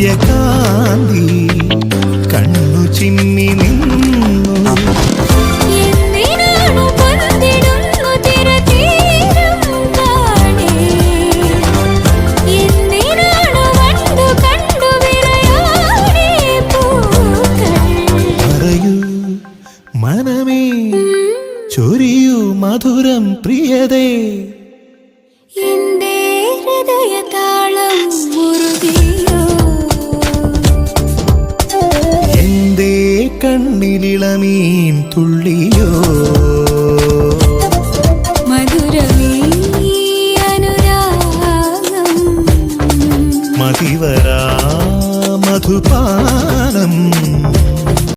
സൂര്യകാന്തി കണ്ണു ചിമ്മി നിന്നു. മനമേ ചൊരിയൂ മധുരം പ്രിയതേ. എന്തേ ഹൃദയതാ മതിലിളമീൻ തുള്ളിയോ? മധുരമീ മതിവരാ മധുപാനം.